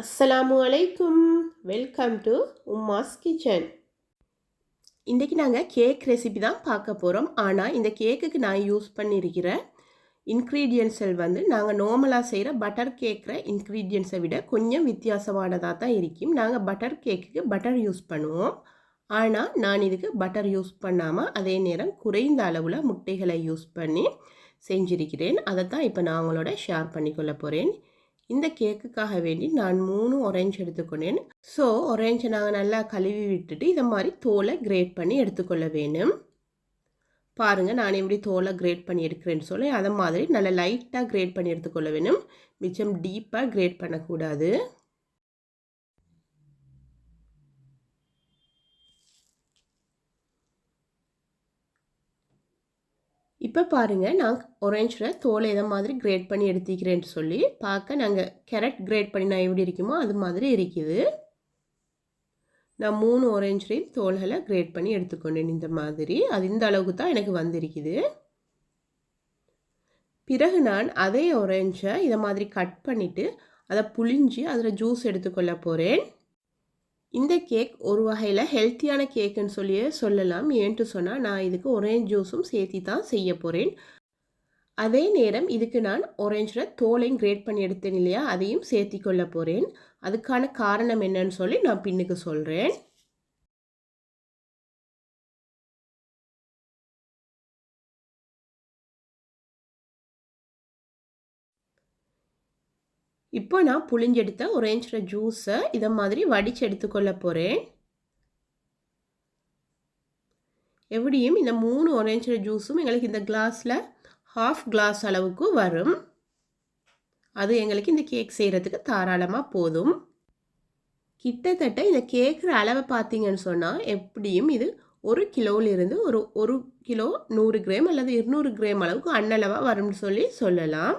அஸ்ஸலாமு அலைக்கும். Welcome to உம்மாஸ் kitchen இன்றைக்கி நாங்கள் கேக் ரெசிபி தான் பார்க்க போகிறோம் ஆனால் இந்த கேக்குக்கு நான் யூஸ் பண்ணியிருக்கிற இன்க்ரீடியன்ட்ஸில் வந்து நாங்கள் நார்மலாக செய்கிற பட்டர் கேக்கிற இன்க்ரீடியன்ஸை விட கொஞ்சம் வித்தியாசமானதாக தான் இருக்கும். நாங்கள் பட்டர் கேக்குக்கு பட்டர் யூஸ் பண்ணுவோம். ஆனால் நான் இதுக்கு பட்டர் யூஸ் பண்ணாமல் அதே நேரம் குறைந்த அளவில் முட்டைகளை யூஸ் பண்ணி செஞ்சிருக்கிறேன். அதை தான் இப்போ நான் உங்களோட ஷேர் பண்ணிக்கொள்ள போகிறேன் இந்த கேக்குக்காக வேண்டி நான் மூணு ஒரேஞ்ச் எடுத்துக்கொண்டேன். ஸோ ஒரேஞ்சை நாங்கள் நல்லா கழுவி விட்டுட்டு இதை மாதிரி தோலை கிரேட் பண்ணி எடுத்துக்கொள்ள வேணும் பாருங்கள் நான் எப்படி தோலை கிரேட் பண்ணி எடுக்கிறேன்னு சொல்லி அதை மாதிரி நல்லா லைட்டாக கிரேட் பண்ணி எடுத்துக்கொள்ள வேணும் மிச்சம் டீப்பாக கிரேட் பண்ணக்கூடாது. இப்போ பாருங்கள் நான் ஒரேஞ்சில் தோலை இதை மாதிரி கிரேட் பண்ணி எடுத்துக்கிறேன்னு சொல்லி பார்க்க நாங்கள் கேரட் கிரேட் பண்ணி நான் எப்படி இருக்குமோ அது மாதிரி இருக்குது. நான் மூணு ஒரேஞ்சிலையும் தோல்களை கிரேட் பண்ணி எடுத்துக்கொண்டேன் இந்த மாதிரி. அது இந்த அளவுக்கு தான் எனக்கு வந்திருக்குது. பிறகு நான் அதே ஒரேஞ்சை இதை மாதிரி கட் பண்ணிவிட்டு அதை புழிஞ்சு அதில் ஜூஸ் எடுத்துக்கொள்ள போகிறேன் இந்த கேக் ஒரு வகையில் ஹெல்த்தியான கேக்குன்னு சொல்லியே சொல்லலாம். ஏன்ட்டு சொன்னால் நான் இதுக்கு ஒரேஞ்ச் ஜூஸும் சேர்த்தி தான் செய்ய போகிறேன் அதே நேரம் இதுக்கு நான் ஒரேஞ்சில் தோலையும் கிரேட் பண்ணி எடுத்தேன் இல்லையா அதையும் சேர்த்தி கொள்ள போகிறேன் அதுக்கான காரணம் என்னன்னு சொல்லி நான் பின்னுக்கு சொல்கிறேன் இப்போ நான் புளிஞ்செடுத்த ஒரேஞ்சில் ஜூஸை இதை மாதிரி வடித்து எடுத்துக்கொள்ள போகிறேன் எப்படியும் இந்த மூணு ஒரேஞ்சில் ஜூஸும் எங்களுக்கு இந்த கிளாஸில் ஹாஃப் கிளாஸ் அளவுக்கு வரும். அது எங்களுக்கு இந்த கேக் செய்கிறதுக்கு தாராளமாக போதும். கிட்டத்தட்ட இந்த கேட்குற அளவை பார்த்தீங்கன்னு சொன்னால் எப்படியும் இது ஒரு கிலோவிலிருந்து ஒரு ஒரு கிலோ நூறு கிராம் அல்லது இருநூறு கிராம் அளவுக்கு அன்னளவாக வரும்னு சொல்லி சொல்லலாம்.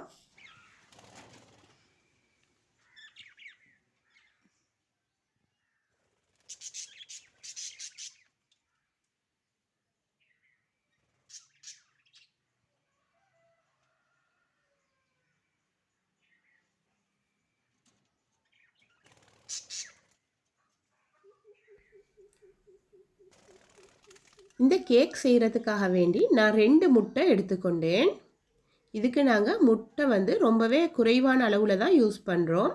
இந்த கேக் செய்கிறதுக்காக வேண்டி நான் ரெண்டு முட்டை எடுத்துக்கொண்டேன். இதுக்கு நாங்கள் முட்டை வந்து ரொம்பவே குறைவான அளவில் தான் யூஸ் பண்ணுறோம்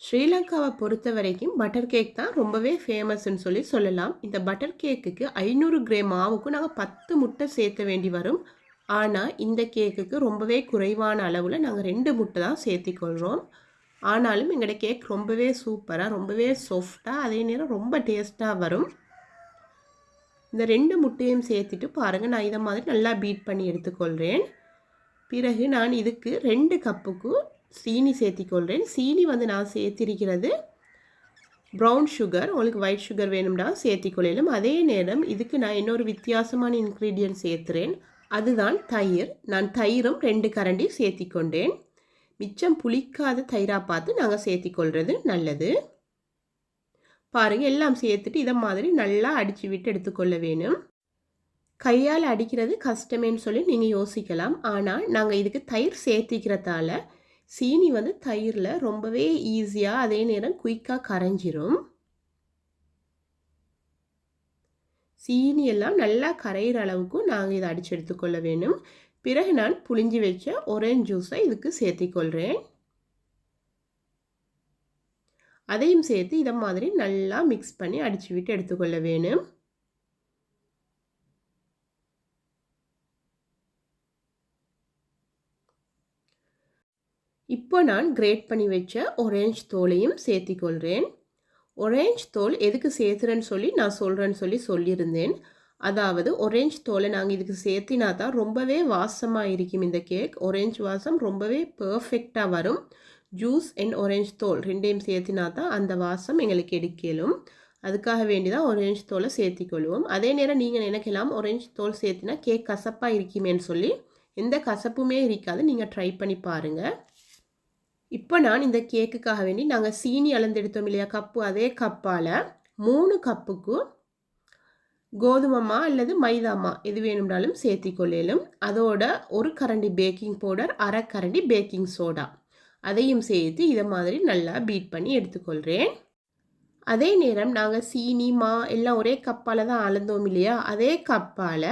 ஸ்ரீலங்காவை பொறுத்த வரைக்கும் பட்டர் கேக் தான் ரொம்பவே ஃபேமஸ்ன்னு சொல்லி சொல்லலாம். இந்த பட்டர் கேக்குக்கு ஐநூறு கிராம் மாவுக்கும் நாங்கள் பத்து முட்டை சேர்த்த வேண்டி வரும். ஆனால் இந்த கேக்குக்கு ரொம்பவே குறைவான அளவில் நாங்கள் ரெண்டு முட்டை தான் சேர்த்திக்கொள்கிறோம் ஆனாலும் எங்களோட கேக் ரொம்பவே சூப்பராக ரொம்பவே சாஃப்டாக அதே நேரம் ரொம்ப டேஸ்ட்டாக வரும். இந்த ரெண்டு முட்டையும் சேர்த்துட்டு பாருங்கள் நான் இதை மாதிரி நல்லா பீட் பண்ணி எடுத்துக்கொள்கிறேன் பிறகு நான் இதுக்கு ரெண்டு கப்புக்கு சீனி சேர்த்திக்கொள்கிறேன் சீனி வந்து நான் சேர்த்திருக்கிறது ப்ரௌன் சுகர் உங்களுக்கு ஒயிட் சுகர் வேணும்னா சேர்த்திக்கொள்ளலும். அதே நேரம் இதுக்கு நான் இன்னொரு வித்தியாசமான இன்க்ரீடியன்ட் சேர்த்துறேன். அதுதான் தயிர். நான் தயிரும் ரெண்டு கரண்டி சேர்த்திக்கொண்டேன். மிச்சம் புளிக்காத தயிராக பார்த்து நாங்கள் சேர்த்திக்கொள்வது நல்லது. பாருங்கள் எல்லாம் சேர்த்துட்டு இதை மாதிரி நல்லா அடித்து விட்டு எடுத்துக்கொள்ள வேணும். கையால் அடிக்கிறது கஷ்டமேன்னு சொல்லி நீங்கள் யோசிக்கலாம். ஆனால் நாங்கள் இதுக்கு தயிர் சேர்த்திக்கிறதால சீனி வந்து தயிரில் ரொம்பவே ஈஸியாக அதே நேரம் குயிக்காக கரைஞ்சிரும். சீனி எல்லாம் நல்லா கரையிற அளவுக்கு நாங்கள் இதை அடித்து எடுத்துக்கொள்ள வேணும். பிறகு நான் புளிஞ்சி வச்ச ஒரேஞ்ச் ஜூஸை இதுக்கு சேர்த்திக்கொள்கிறேன். அதையும் சேர்த்து இதை மாதிரி நல்லா மிக்ஸ் பண்ணி அடித்து விட்டு எடுத்துக்கொள்ள வேணும். இப்போ நான் கிரேட் பண்ணி வச்ச ஒரேஞ்ச் தோலையும் சேர்த்திக்கொள்கிறேன். ஒரேஞ்ச் தோல் எதுக்கு சேர்த்துறேன்னு சொல்லி நான் சொல்கிறேன்னு சொல்லி சொல்லியிருந்தேன். அதாவது ஒரேஞ்ச் தோலை நாங்கள் இதுக்கு சேர்த்தினா தான் ரொம்பவே வாசமாக இருக்கும் இந்த கேக் ஒரேஞ்ச் வாசம் ரொம்பவே பர்ஃபெக்டாக வரும். ஜூஸ் அண்ட் ஒரேஞ்ச் தோல் ரெண்டையும் சேர்த்தினா தான் அந்த வாசம் எங்களுக்கு எடுக்கலும். அதுக்காக வேண்டி தான் ஒரேஞ்ச் தோலை சேர்த்திக்கொள்வோம். அதே நேரம் நீங்கள் நினைக்கலாம் ஒரேஞ்ச் தோல் சேர்த்தினா கேக் கசப்பாக இருக்குமேன்னு சொல்லி. எந்த கசப்புமே இருக்காது. நீங்கள் ட்ரை பண்ணி பாருங்கள் இப்போ நான் இந்த கேக்குக்காக வேண்டி நாங்கள் சீனி அளந்தெடுத்தோம் இல்லையா கப்பு அதே கப்பால் மூணு கப்புக்கு கோதுமமா அல்லது மைதாமா எது வேணும்னாலும் சேர்த்திக்கொள்ளலும். அதோட ஒரு கரண்டி பேக்கிங் பவுடர் அரை கரண்டி பேக்கிங் சோடா அதையும் சேர்த்து இதை மாதிரி நல்லா பீட் பண்ணி எடுத்துக்கொள்கிறேன் அதே நேரம் நாங்கள் சீனி மா எல்லாம் ஒரே கப்பால் தான் அளந்தோம் இல்லையா? அதே கப்பால்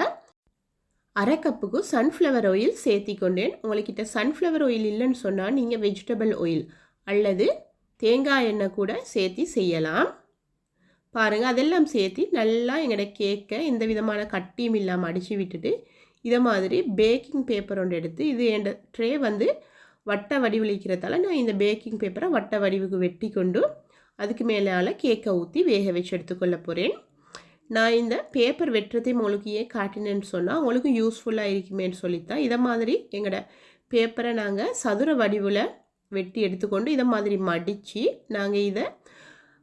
அரை கப்புக்கு சன்ஃப்ளவர் ஆயில் சேர்த்தி கொண்டேன் உங்கள்கிட்ட சன்ஃப்ளவர் ஆயில் இல்லைன்னு சொன்னால் நீங்கள் வெஜிடபிள் ஆயில் அல்லது தேங்காய் எண்ணெய் கூட சேர்த்தி செய்யலாம். பாருங்கள் அதெல்லாம் சேர்த்து நல்லா எங்களோட கேக்கை எந்த விதமான கட்டியும் இல்லாமல் அடித்து விட்டுட்டு இதை மாதிரி பேக்கிங் பேப்பர் ஒன்று எடுத்து இது என் ட்ரே வந்து வட்ட வடிவளிக்கிறதால நான் இந்த பேக்கிங் பேப்பரை வட்ட வடிவுக்கு வெட்டி கொண்டு அதுக்கு மேலால் கேக்கை ஊற்றி வேக வச்சு எடுத்துக்கொள்ள போகிறேன் நான் இந்த பேப்பர் வெட்டுறதையும் உங்களுக்கு ஏன் காட்டினேன்னு சொன்னால் உங்களுக்கு யூஸ்ஃபுல்லாக இருக்குமேன்னு சொல்லித்தான். இதை மாதிரி எங்களோட பேப்பரை நாங்கள் சதுர வடிவில் வெட்டி எடுத்துக்கொண்டு இதை மாதிரி மடித்து நாங்கள் இதை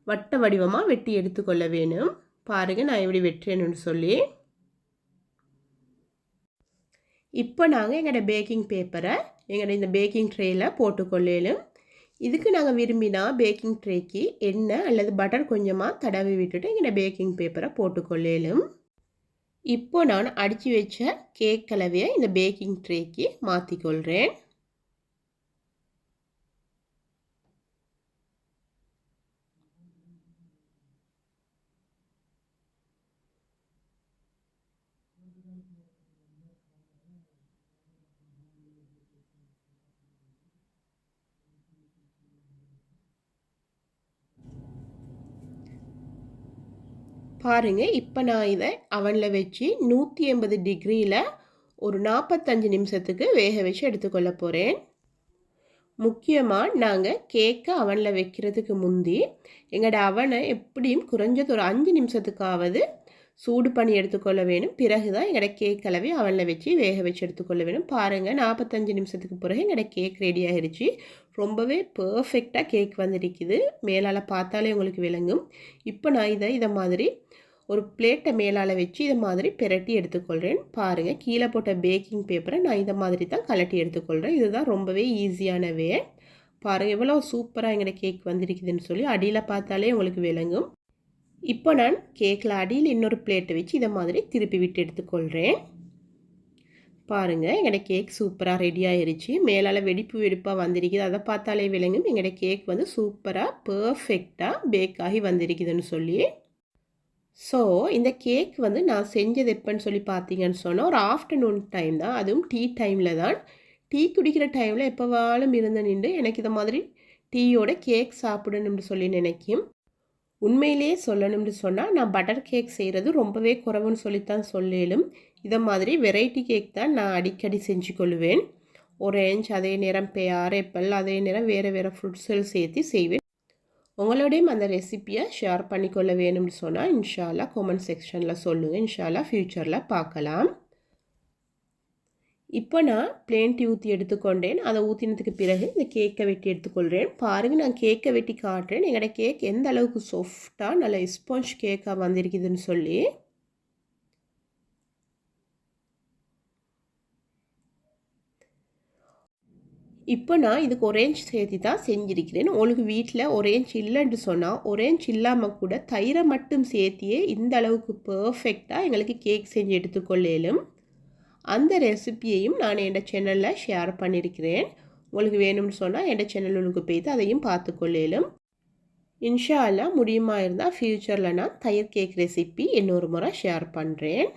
வட்ட வடிவமாக வெட்டி எடுத்துக்கொள்ள வேணும். பாருங்கள் நான் எப்படி வெட்டுறேன்னு சொல்லி. இப்போ நாங்கள் எங்களோட பேக்கிங் பேப்பரை எங்களோட இந்த பேக்கிங் ட்ரேயில் போட்டுக்கொள்ளேலும் இதுக்கு நாங்கள் விரும்பினா பேக்கிங் ட்ரேக்கு எண்ணெய் அல்லது பட்டர் கொஞ்சமாக தடவி விட்டுட்டு எங்களோட பேக்கிங் பேப்பரை போட்டுக்கொள்ளலும் இப்போ நான் அடித்து வச்ச கேக் கலவையை இந்த பேக்கிங் ட்ரேக்கு மாற்றிக்கொள்கிறேன் பாருங்க இப்போ நான் இதை அவனில் வச்சு நூற்றி எண்பது டிகிரியில் ஒரு நாற்பத்தஞ்சு நிமிஷத்துக்கு வேக வச்சு எடுத்துக்கொள்ள போகிறேன் முக்கியமாக நாங்கள் கேக்கை அவனில் வைக்கிறதுக்கு முந்தி எங்களோட அவனை எப்படியும் குறைஞ்சது ஒரு அஞ்சு நிமிஷத்துக்காவது சூடு பண்ணி எடுத்துக்கொள்ள வேணும். பிறகு தான் எங்களோட கேக் கலவை அவனில் வச்சு வேக வச்சு எடுத்துக்கொள்ள வேணும். பாருங்கள் நாற்பத்தஞ்சு நிமிஷத்துக்கு பிறகு எங்களோட கேக் ரெடி ஆகிடுச்சு ரொம்பவே பர்ஃபெக்டாக கேக் வந்துருக்குது. மேலால் பார்த்தாலே உங்களுக்கு விளங்கும். இப்போ நான் இதை இதை மாதிரி ஒரு பிளேட்டை மேலால் வச்சு இதை மாதிரி பிரட்டி எடுத்துக்கொள்கிறேன் பாருங்கள் கீழே போட்ட பேக்கிங் பேப்பரை நான் இதை மாதிரி தான் கலட்டி எடுத்துக்கொள்கிறேன் இதுதான் ரொம்பவே ஈஸியானவே பாருங்கள் எவ்வளோ சூப்பராக எங்களோட கேக் வந்திருக்குதுன்னு சொல்லி அடியில் பார்த்தாலே உங்களுக்கு விளங்கும். இப்போ நான் கேக்கில் அடியில் இன்னொரு பிளேட்டை வச்சு இதை மாதிரி திருப்பி விட்டு எடுத்துக்கொள்கிறேன். பாருங்கள் எங்களோட கேக் சூப்பராக ரெடி ஆயிருச்சு. மேலால் வெடிப்பு வெடிப்பாக வந்திருக்குது. அதை பார்த்தாலே விளங்கும். எங்களோட கேக் வந்து சூப்பராக பர்ஃபெக்டாக பேக் ஆகி வந்திருக்குதுன்னு சொல்லி ஸோ இந்த கேக் வந்து நான் செஞ்சது எப்போன்னு சொல்லி பார்த்தீங்கன்னு சொன்னால் ஒரு ஆஃப்டர்நூன் டைம் தான். அதுவும் டீ டைமில் தான். டீ குடிக்கிற டைமில் எப்போவாலும் இருந்து நின்று எனக்கு இதை மாதிரி டீயோட கேக் சாப்பிடணும்னு சொல்லி நினைக்கும். உண்மையிலேயே சொல்லணும்னு சொன்னால் நான் பட்டர் கேக் செய்கிறது ரொம்பவே குறவுன்னு சொல்லித்தான் சொல்லிடும் இதை மாதிரி வெரைட்டி கேக் தான் நான் அடிக்கடி செஞ்சு கொள்வேன். ஒரேஞ்ச் அதே நேரம் பேர் ஆப்பிள் அதே நேரம் வேறு வேறு ஃப்ரூட்ஸ்கள் சேர்த்து செய்வேன். உங்களோடையும் அந்த ரெசிப்பியை ஷேர் பண்ணிக்கொள்ள வேணும்னு சொன்னால் இன்ஷால்லா கமெண்ட் செக்ஷனில் சொல்லுங்கள் இன்ஷால்லா ஃப்யூச்சரில் பார்க்கலாம். இப்போ நான் பிளேன் டீ ஊற்றி எடுத்துக்கொண்டேன். அதை ஊற்றினதுக்கு பிறகு இந்த கேக்கை வெட்டி எடுத்துக்கொள்கிறேன் பாருங்கள் நான் கேக்கை வெட்டி காட்டுறேன். எங்களோட கேக் எந்த அளவுக்கு சாஃப்டாக நல்ல ஸ்பாஞ்ச் கேக்காக வந்திருக்குதுன்னு சொல்லி. இப்போ நான் இதுக்கு ஒரேஞ்ச் சேர்த்து தான் செஞ்சிருக்கிறேன். உங்களுக்கு வீட்டில் ஒரேஞ்ச் இல்லைன்னு சொன்னால் ஒரேஞ்ச் இல்லாமல் கூட தயிரை மட்டும் சேர்த்தியே இந்த அளவுக்கு பர்ஃபெக்டாக எங்களுக்கு கேக் செஞ்சு எடுத்துக்கொள்ளலும். அந்த ரெசிப்பியையும் நான் என் சேனலில் ஷேர் பண்ணியிருக்கிறேன் உங்களுக்கு வேணும்னு சொன்னால் என் சேனலுக்கு போய்த்து அதையும் பார்த்துக்கொள்ளலும். இன்ஷா அல்லா முடியுமா இருந்தால் ஃப்யூச்சரில் நான் தயிர் கேக் ரெசிபி இன்னொரு முறை ஷேர் பண்ணுறேன்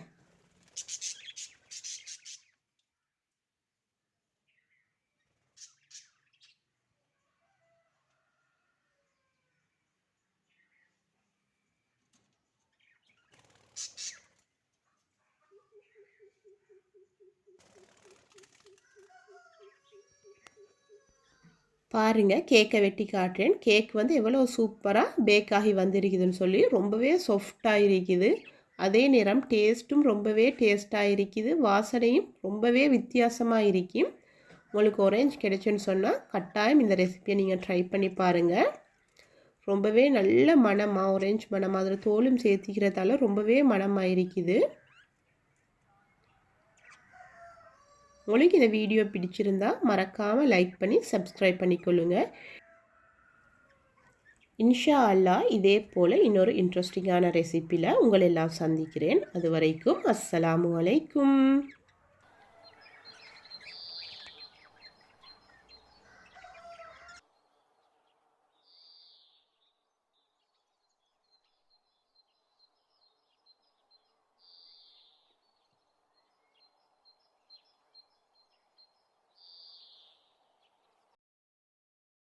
பாருங்கள் கேக்கை வெட்டி காட்டுறேன். கேக் வந்து எவ்வளோ சூப்பராக பேக் ஆகி வந்திருக்குதுன்னு சொல்லி ரொம்பவே சாஃப்டாக இருக்குது. அதே நேரம் டேஸ்ட்டும் ரொம்பவே டேஸ்ட்டாக இருக்குது. வாசனையும் ரொம்பவே வித்தியாசமாக இருக்கும் உங்களுக்கு ஒரேஞ்ச் கிடைச்சுன்னு சொன்னால் கட்டாயம் இந்த ரெசிபியை நீங்கள் ட்ரை பண்ணி பாருங்கள் ரொம்பவே நல்ல மனமாக ஒரேஞ்ச் மனமாக அதில் தோலும் சேர்த்திக்கிறதால ரொம்பவே மனமாக இருக்குது. உங்களுக்கு இந்த வீடியோ பிடிச்சிருந்தா மறக்காமல் லைக் பண்ணி சப்ஸ்கிரைப் பண்ணிக்கொள்ளுங்க. இன்ஷா அல்லா இதே போல் இன்னொரு இன்ட்ரெஸ்டிங்கான ரெசிப்பியில் உங்களெல்லாம் சந்திக்கிறேன். அது வரைக்கும் அஸ்ஸலாமு அலைக்கும்.